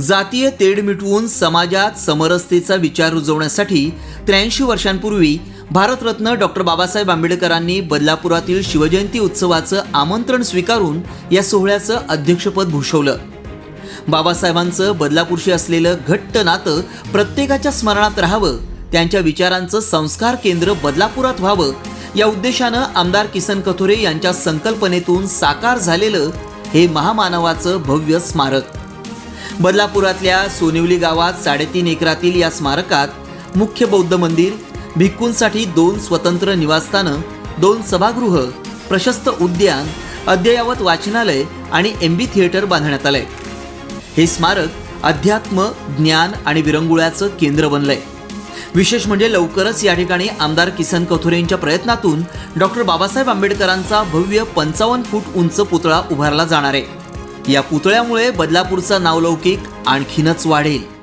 जातीय तेढ मिटवून समाजात समरसतेचा विचार रुजवण्यासाठी त्र्याऐंशी वर्षांपूर्वी भारतरत्न डॉक्टर बाबासाहेब आंबेडकरांनी बदलापुरातील शिवजयंती उत्सवाचं आमंत्रण स्वीकारून या सोहळ्याचं अध्यक्षपद भूषवलं. बाबासाहेबांचं बदलापूरशी असलेलं घट्ट नातं प्रत्येकाच्या स्मरणात राहावं त्यांच्या विचारांचं संस्कार केंद्र बदलापुरात व्हावं या उद्देशानं आमदार किसन कथोरे यांच्या संकल्पनेतून साकार झालेलं हे महामानवाचं भव्य स्मारक. बदलापुरातल्या सोनिवली गावात साडेतीन एकरातील या स्मारकात मुख्य बौद्ध मंदिर भिक्खूंसाठी दोन स्वतंत्र निवासस्थानं दोन सभागृह प्रशस्त उद्यान अद्ययावत वाचनालय आणि एम बी थिएटर बांधण्यात आलंय. हे स्मारक अध्यात्म ज्ञान आणि विरंगुळ्याचं केंद्र बनलंय. विशेष म्हणजे लवकरच या ठिकाणी आमदार किसन कथोरेंच्या प्रयत्नातून डॉक्टर बाबासाहेब आंबेडकरांचा भव्य पंचावन्न फूट उंच पुतळा उभारला जाणार आहे. या पुतळ्यामुळे बदलापूरचा नावलौकिक आणखीनच वाढेल.